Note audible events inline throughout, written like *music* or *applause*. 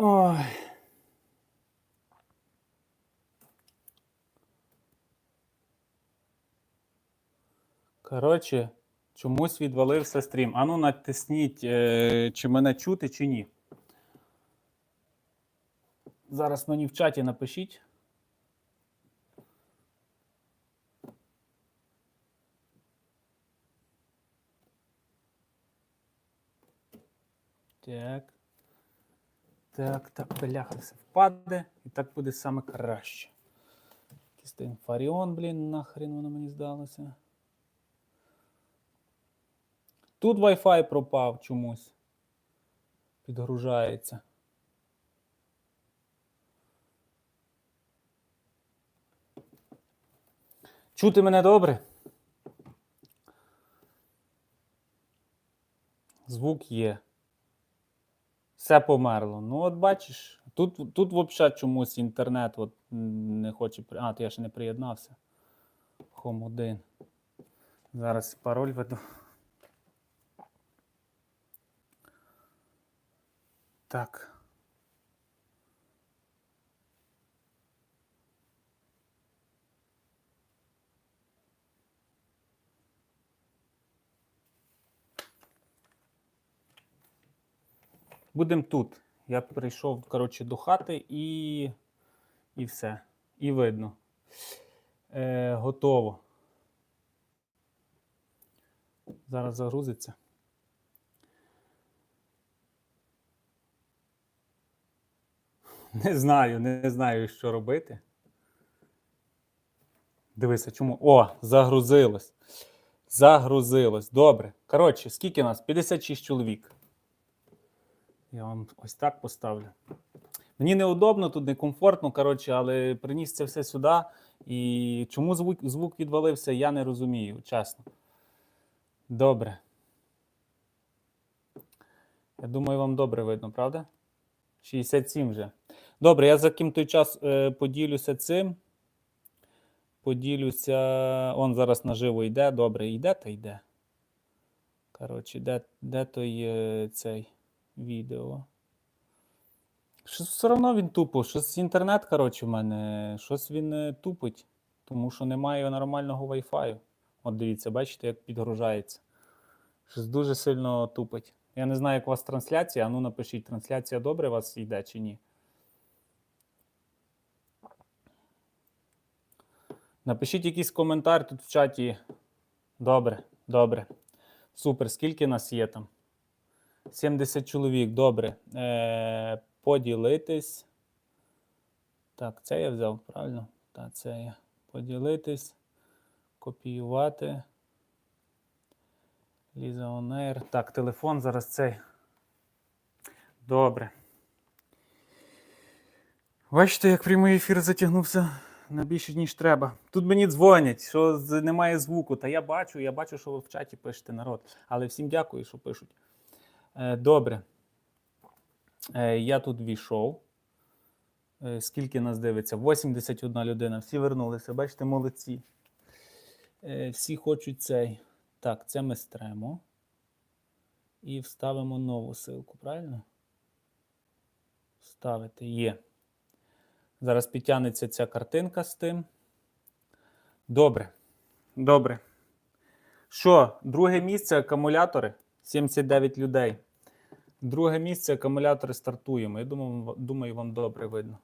Ой. Коротше, чомусь відвалився стрім. Ану, натисніть, е, чи мене чути, чи ні. Зараз мені в чаті напишіть. Так. Так, так, бляха, все впаде, і так буде саме краще. Якийсь той інфаріон, блін, нахрен воно мені здалося. Тут Wi-Fi пропав чомусь. Підгружається. Чути мене добре? Звук є. Все померло. Ну, от бачиш, тут, тут взагалі чомусь інтернет от, не хоче. А, то я ще не приєднався. Home 1. Зараз пароль веду. Так. Будемо тут. Я прийшов, коротше, до хати і. І все. І видно. Е, готово. Зараз загрузиться. Не знаю, не знаю, що робити. Дивися, чому. О, загрузилось. Загрузилось. Добре. Коротше, скільки нас? 56 чоловік. Я вам ось так поставлю. Мені неудобно, тут некомфортно, коротше, але приніс це все сюди. І чому звук, звук відвалився, я не розумію, чесно. Добре. Я думаю, вам добре видно, правда? 67 вже. Добре, я за ким той час е, поділюся цим. Поділюся. Он зараз наживо йде. Добре, йде та йде. Коротше, де, де той е, цей відео? Щось все одно він тупо. Щось інтернет, коротше, в мене. Щось він е, тупить, тому що немає нормального Wi-Fi. От дивіться, бачите, як підгружається. Щось дуже сильно тупить. Я не знаю, як у вас трансляція. А ну напишіть, трансляція добре у вас йде чи ні. Напишіть якийсь коментар тут в чаті. Добре, добре. Супер. Скільки нас є там? 70 чоловік. Добре. Е, поділитись. Так, це я взяв, правильно? Так, це я. Поділитись. Копіювати. Ліза Онейр. Так, телефон зараз цей. Добре. Бачите, як прямий ефір затягнувся на більше, ніж треба. Тут мені дзвонять, що немає звуку. Та я бачу, я бачу, що ви в чаті пишете народ. Але всім дякую, що пишуть. Е, добре. Е, я тут війшов. Е, скільки нас дивиться? 81 людина. Всі вернулися. Бачите, молодці. Всі хочуть цей. Так, це ми стремо. І вставимо нову ссылку, правильно? Вставити є. Зараз підтягнеться ця картинка з тим. Добре. Добре. Що, друге місце акумулятори? 79 людей. Друге місце акумулятори стартуємо. Я думаю, думаю, вам добре видно.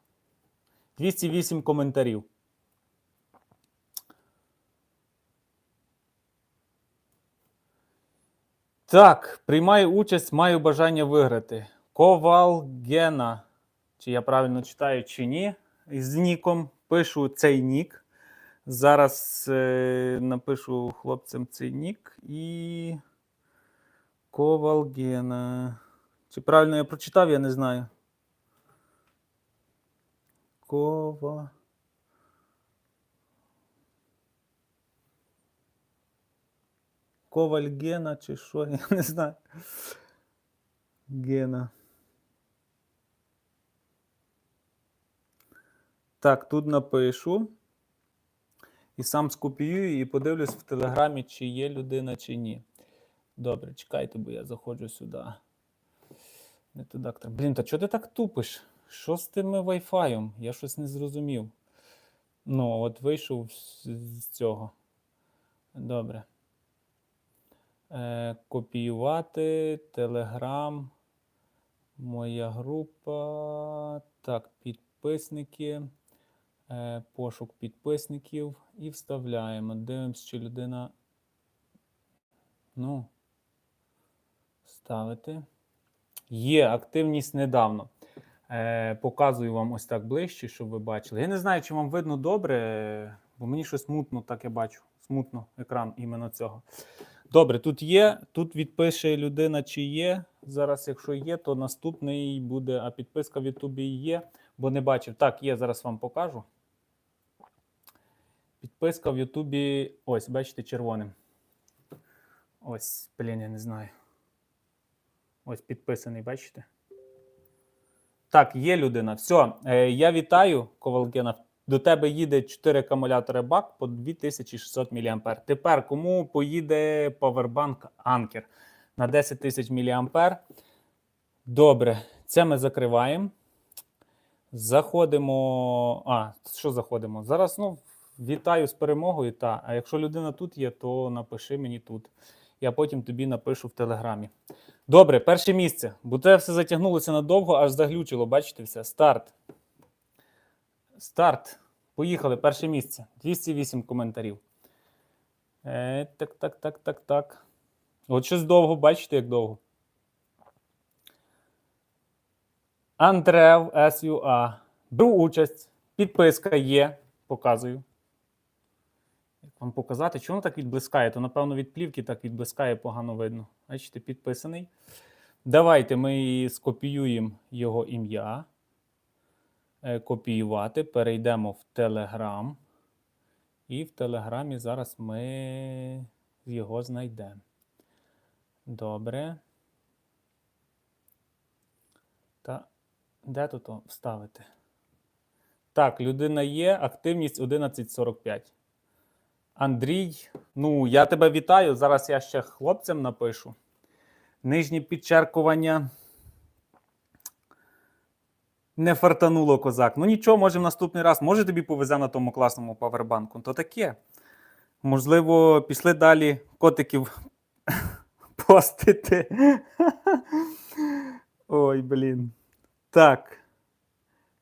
208 коментарів. Так, приймаю участь, маю бажання виграти. Ковалгена. Чи я правильно читаю, чи ні. З ніком пишу цей нік. Зараз е, напишу хлопцям цей нік і. Ковалгена. Чи правильно я прочитав, я не знаю. Кова. Коваль Гена чи що, *laughs* я не знаю. Гена. Так, тут напишу. І сам скопіюю і подивлюсь в телеграмі, чи є людина, чи ні. Добре, чекайте, бо я заходжу сюди. Не. Блін, та чого ти так тупиш? Що з тими Wi-Fi? Я щось не зрозумів. Ну, от вийшов з, цього. Добре. Е, копіювати, Telegram, моя група. Так, підписники. Е, пошук підписників. І вставляємо. Дивимося, чи людина. Ну. Ставити. Є активність недавно. Е, показую вам ось так ближче, щоб ви бачили. Я не знаю, чи вам видно добре, бо мені щось смутно, так я бачу. Смутно екран іменно цього. Добре, тут є. Тут відпише людина, чи є. Зараз, якщо є, то наступний буде. А підписка в Ютубі є, бо не бачив. Так, є, зараз вам покажу. Підписка в Ютубі. Ось, бачите, червоним. Ось, блін, я не знаю. Ось підписаний, бачите? Так, є людина. Все, я вітаю, Ковалкина. До тебе їде 4 акумулятори бак по 2600 мА. Тепер кому поїде Powerbank Anker на 10 тисяч мА? Добре, це ми закриваємо. Заходимо. А, що заходимо? Зараз ну, вітаю з перемогою. Та. А якщо людина тут є, то напиши мені тут. Я потім тобі напишу в телеграмі. Добре, перше місце. Бо це все затягнулося надовго, аж заглючило. Бачите все. Старт. Старт. Поїхали. Перше місце. 208 коментарів. Е, так, так, так, так, так. От щось довго, бачите, як довго. Андрев СЮА. Беру участь. Підписка є. Показую. Вам показати, чому так відблискає? То, напевно, від плівки так відблискає, погано видно. Бачите, підписаний. Давайте ми скопіюємо його ім'я. Е, Копіювати. Перейдемо в Telegram. І в Телеграмі зараз ми його знайдемо. Добре. Та де тут вставити? Так, людина є, активність 1145. Андрій, ну я тебе вітаю. Зараз я ще хлопцям напишу. Нижнє підчеркування. Не фартануло козак. Ну нічого, може в наступний раз. Може тобі повезе на тому класному павербанку. То таке. Можливо, пішли далі котиків *laughs* постити. *laughs* Ой, блін. Так.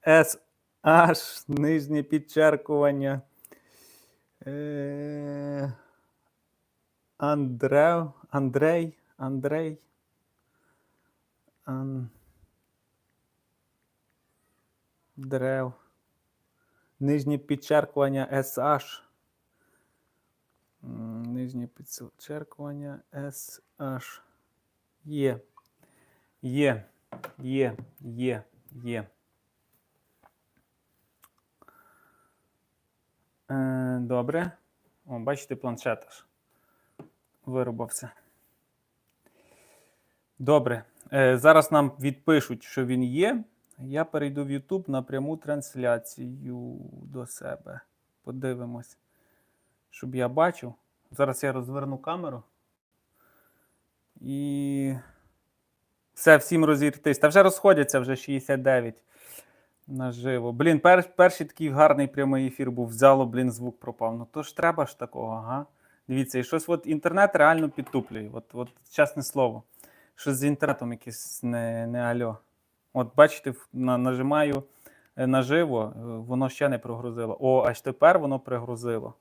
SH, нижнє підчеркування. Е, Андреw, Андрей, Андрей. Ан... Древ. Нижнє підчеркування SH. Нижнє підчеркування SH. Є. Є. Є. Є. Є. добре. О, бачите, планшет аж вирубався. Добре. Е, зараз нам відпишуть, що він є. Я перейду в YouTube на пряму трансляцію до себе. Подивимось, щоб я бачив. Зараз я розверну камеру. І все, всім розіртись. Та вже розходяться вже 69 наживо. Блін, пер, перший такий гарний прямий ефір був. Взяло, блін, звук пропав. Ну то ж треба ж такого, ага. Дивіться, і щось от інтернет реально підтуплює. От, от чесне слово. Щось з інтернетом якесь не, не альо. От бачите, на, нажимаю е, наживо, е, воно ще не прогрузило. О, аж тепер воно пригрузило.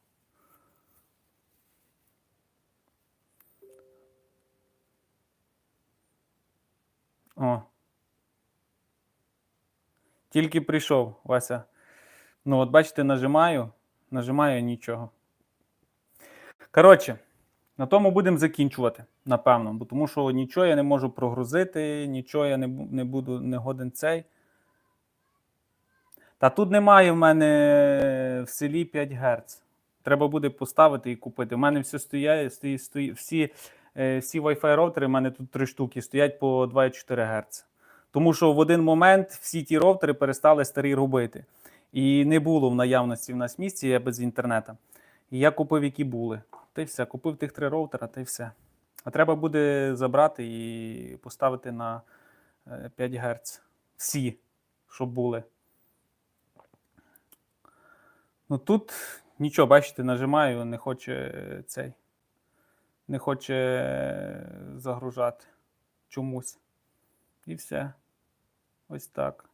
О. Тільки прийшов, Вася. Ну, от бачите, нажимаю, нажимаю нічого. Коротше, на тому будемо закінчувати, напевно, бо тому що нічого я не можу прогрузити, нічого я не, не буду не годен цей. Та тут немає в мене в селі 5 Гц. Треба буде поставити і купити. У мене все стоять, стої, стої, всі, е, всі Wi-Fi роутери, в мене тут три штуки, стоять по 2,4 Гц. Тому що в один момент всі ті роутери перестали старі робити. І не було в наявності в нас місці я без інтернету. І я купив, які були. Та й все. Купив тих три роутера, та й все. А треба буде забрати і поставити на е, е, 5 Гц. Всі, що були. Ну тут нічого, бачите, нажимаю, не хоче цей. Не хоче е, загружати чомусь. І все. Ось так.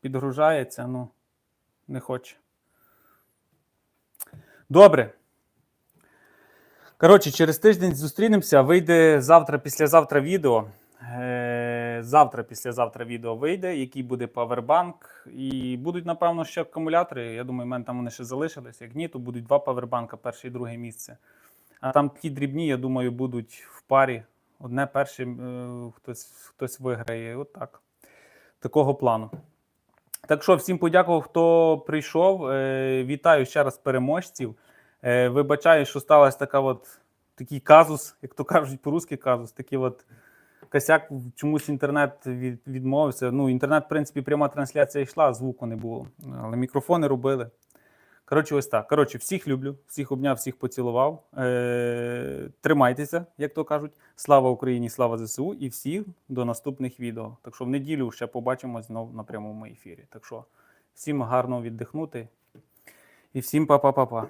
Підгружається, ну, не хоче. Добре. Коротше, через тиждень зустрінемося. Вийде завтра, післязавтра відео. Е, Завтра, післязавтра відео вийде, який буде павербанк. І будуть, напевно, ще акумулятори. Я думаю, в мене там вони ще залишились. Як ні, то будуть два павербанка, перше і друге місце. А там ті дрібні, я думаю, будуть в парі. Одне перше хтось, хтось виграє. От так. Такого плану. Так що, всім подякував, хто прийшов. Е, Вітаю ще раз переможців. Е, Вибачаю, що сталася така от, такий казус, як то кажуть по-русски казус, такий от косяк, чомусь інтернет від, відмовився. Ну, інтернет, в принципі, пряма трансляція йшла, звуку не було. Але мікрофони робили. Коротше, ось так. Коротше, всіх люблю, всіх обняв, всіх поцілував. Е, тримайтеся, як то кажуть. Слава Україні, слава ЗСУ і всіх до наступних відео. Так що в неділю ще побачимось знову на прямому ефірі. Так що всім гарно віддихнути і всім па-па-па-па.